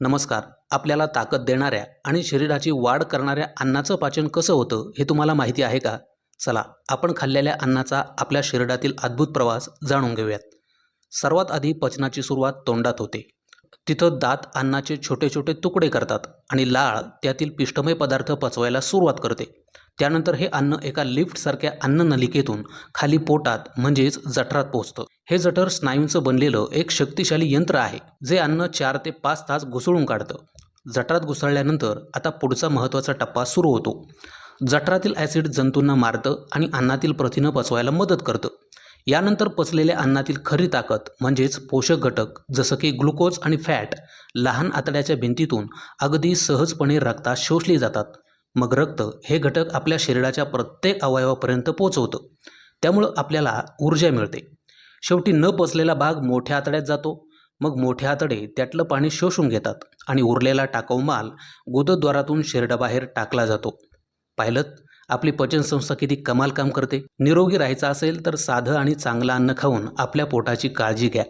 नमस्कार. आपल्याला ताकद देणाऱ्या आणि शरीराची वाढ करणाऱ्या अन्नाचं पाचन कसं होतं हे तुम्हाला माहिती आहे का? चला आपण खाल्लेल्या अन्नाचा आपल्या शरीरातील अद्भुत प्रवास जाणून घेऊयात. सर्वात आधी पचनाची सुरुवात तोंडात होते. तिथं दात अन्नाचे छोटे छोटे तुकडे करतात आणि लाळ त्यातील पिष्टमय पदार्थ पचवायला सुरुवात करते. त्यानंतर हे अन्न एका लिफ्टसारख्या अन्ननलिकेतून खाली पोटात म्हणजेच जठरात पोहोचतं. हे जठर स्नायूंचं बनलेलं एक शक्तिशाली यंत्र आहे जे अन्न चार ते पाच तास घुसळून काढतं. जठरात घुसळल्यानंतर आता पुढचा महत्त्वाचा टप्पा सुरू होतो. जठरातील ॲसिड जंतूंना मारतं आणि अन्नातील प्रथिनं पचवायला मदत करतं. यानंतर पचलेल्या अन्नातील खरी ताकद म्हणजेच पोषक घटक जसं की ग्लुकोज आणि फॅट लहान आतड्याच्या भिंतीतून अगदी सहजपणे रक्तात शोषली जातात. मग रक्त हे घटक आपल्या शरीराच्या प्रत्येक अवयवापर्यंत पोचवतं. त्यामुळं आपल्याला ऊर्जा मिळते. शेवटी न पचलेला भाग मोठ्या आतड्यात जातो. मग मोठे आतडे त्यातलं पाणी शोषून घेतात आणि उरलेला टाकाऊ माल गुदद्वारातून शेरडाबाहेर टाकला जातो. पाहिलं आपली पचनसंस्था किती कमाल काम करते. निरोगी राहायचं असेल तर साधं आणि चांगलं अन्न खाऊन आपल्या पोटाची काळजी घ्या.